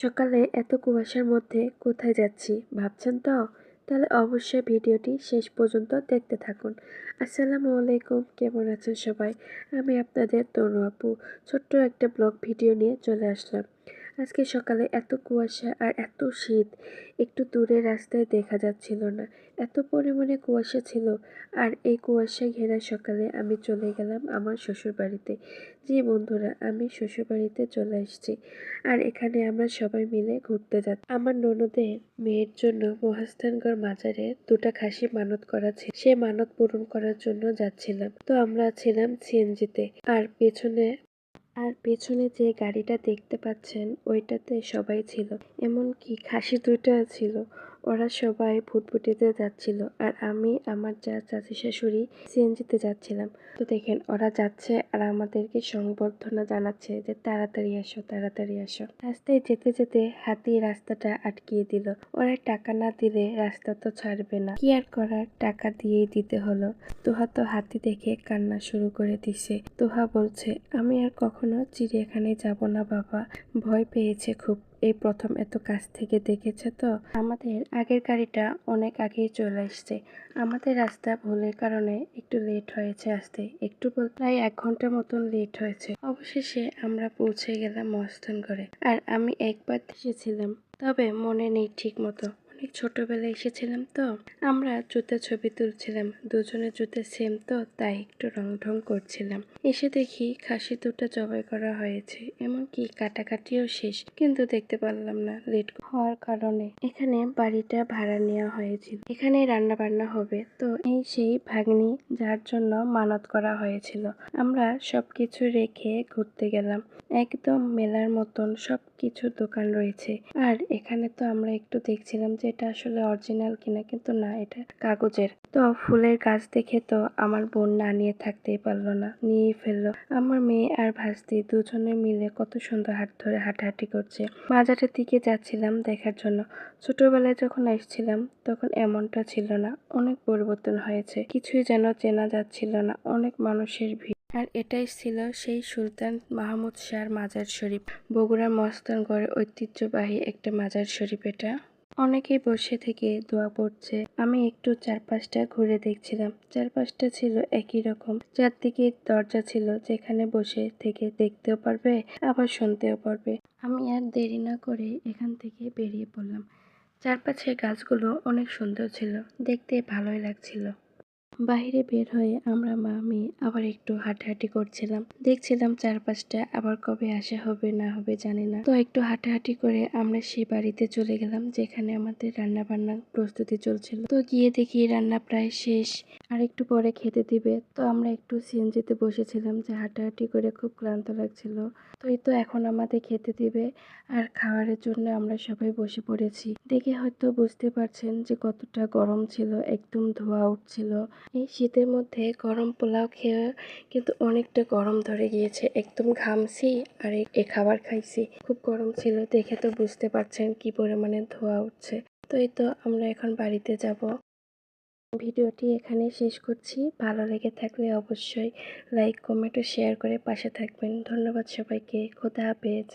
সকালে এত কুয়াশার মধ্যে কোথায় যাচ্ছি, ভাবছেন তো? তাহলে অবশ্যই ভিডিওটি শেষ পর্যন্ত দেখতে থাকুন। আসসালামু আলাইকুম, কেমন আছেন সবাই? আমি আপনাদের তরু আপু। ছোট্ট একটা ব্লগ ভিডিও নিয়ে চলে আসলাম। আজকে সকালে এত কুয়াশা আর এত শীত, একটু দূরে রাস্তায় দেখা যাচ্ছিল না। এত পরিমাণে কুয়াশা ছিল আর এই কুয়াশা ঘেরা সকালে আমি চলে গেলাম আমার শ্বশুর বাড়িতে জি বন্ধুরা, আমি শ্বশুর বাড়িতে চলে এসেছি আর এখানে আমরা সবাই মিলে ঘুরতে যাচ্ছি। আমার ননদের মেয়ের জন্য মহাস্থানগড় মাজারে দুটা খাসি মানত করা ছিল সে মানত পূরণ করার জন্য যাচ্ছিলাম। তো আমরা ছিলাম সিএনজিতে আর পেছনে আর পেছনে যে গাড়িটা দেখতে পাচ্ছেন ওইটাতে সবাই ছিল। এমনকি খাসি দুইটা ছিল। ওরা সবাই ফুটফুটিতে যাচ্ছিল আর আমি আমার যা চাচি শাশুড়ি সিএনজিতে যাচ্ছিলাম। তো দেখেন, ওরা যাচ্ছে আর আমাদেরকে সংবর্ধনা জানাচ্ছে যে তাড়াতাড়ি আসো তাড়াতাড়ি আসো। রাস্তায় যেতে যেতে হাতি রাস্তাটা আটকিয়ে দিল। ওরা টাকা না দিলে রাস্তা তো ছাড়বে না। কি আর করার? টাকা দিয়েই দিতে হলো। তোহা তো হাতি দেখে কান্না শুরু করে দিছে। তোহা বলছে, আমি আর কখনো চিড়িয়াখানায় যাব না বাবা। ভয় পেয়েছে খুব। এই প্রথম এত কাছ থেকে দেখেছে তো? আমাদের আগের গাড়িটা অনেক আগেই চলে এসছে আমাদের রাস্তা ভুলের কারণে একটু লেট হয়েছে আসতে। একটু প্রায় এক ঘণ্টা মতন লেট হয়েছে। অবশেষে আমরা পৌঁছে গেলাম মস্তানগড়ে আর আমি একবার দেখেছিলাম তবে মনে নেই ঠিক মতো ছোটবেলায় এসেছিলাম তো। আমরা জুতে ছবি তুলছিলাম দুজনের জুতে সেম তো, তাই একটু রং ঢং করছিলাম। এসে দেখি খাসি দুটো জবাই করা হয়েছে, এমনকি কাটাকাটিও শেষ, কিন্তু দেখতে পারলাম না লেট হওয়ার কারণে। এখানে বাড়িটা ভাড়া নেওয়া হয়েছিল। এখানে রান্না বান্না হবে, তো এই সেই ভাগ্নি যার জন্য মানত করা হয়েছিল। আমরা সবকিছু রেখে ঘুরতে গেলাম। একদম মেলার মতন সব কিছু দোকান রয়েছে। আর এখানে তো আমরা একটু দেখছিলাম যে এটা আসলে অরিজিনাল কিনা, কিন্তু না, এটা কাগজের। তো ফুলের গাছ দেখে তো আমার বোন না নিয়ে থাকতেই পারল না, নিয়েই ফেলল। আমার মেয়ে আর ভাস্তি দুজনে মিলে কত সুন্দর হাত ধরে হাঁটাহাঁটি করছে। বাজারের দিকে যাচ্ছিলাম দেখার জন্য। ছোটবেলায় যখন এসেছিলাম তখন এমনটা ছিল না, অনেক পরিবর্তন হয়েছে। কিছুই যেন চেনা যাচ্ছিল না, অনেক মানুষের ভিড়। আর এটাই ছিল সেই সুলতান মাহমুদ শাহর মাজার শরীফ। বগুড়া মস্তানগড়ে ঐতিহ্যবাহী একটা মাজার শরীফ এটা। অনেকেই বসে থেকে দোয়া পড়ছে। আমি একটু চারপাশটা ঘুরে দেখছিলাম। চারপাশটা ছিল একই রকম। চারদিকে দরজা ছিল যেখানে বসে থেকে দেখতেও পারবে, আবার শুনতেও পারবে। আমি আর দেরি না করে এখান থেকে বেরিয়ে পড়লাম। চারপাশের গাছগুলো অনেক সুন্দর ছিল। দেখতে ভালোই লাগছিল। বাইরে বের হয়ে আমরা মা মেয়ে আবার একটু হাঁটাহাঁটি করছিলাম। দেখছিলাম চারপাশটা আবার কবে আসা হবে, না হবে, জানি না। তো একটু হাঁটাহাঁটি করে আমরা সেই বাড়িতে চলে গেলাম, যেখানে আমাদের রান্না বান্নার প্রস্তুতি চলছিল। তো গিয়ে দেখি রান্না প্রায় শেষ, আর একটু পরে খেতে দিবে। তো আমরা একটু সিএনজিতে বসেছিলাম, যে হাঁটাহাঁটি করে খুব ক্লান্ত লাগছিল। তো এই তো এখন আমাদের খেতে দিবে, আর খাবারের জন্য আমরা সবাই বসে পড়েছি। দেখে হয়তো বুঝতে পারছেন যে কতটা গরম ছিল, একদম ধোয়া উঠছিল। এই শীতের মধ্যে গরম পোলাও খেয়ে কিন্তু অনেকটা গরম ধরে গিয়েছে। একদম ঘামছি আর এ খাবার খাইছি। খুব গরম ছিল, দেখে তো বুঝতে পারছেন কি পরিমাণে ধোয়া উঠছে। তো এই তো আমরা এখন বাড়িতে যাব। ভিডিওটি এখানে শেষ করছি। ভালো লেগে থাকলে অবশ্যই লাইক, কমেন্ট ও শেয়ার করে পাশে থাকবেন। ধন্যবাদ সবাইকে। খোদা হাফেজ।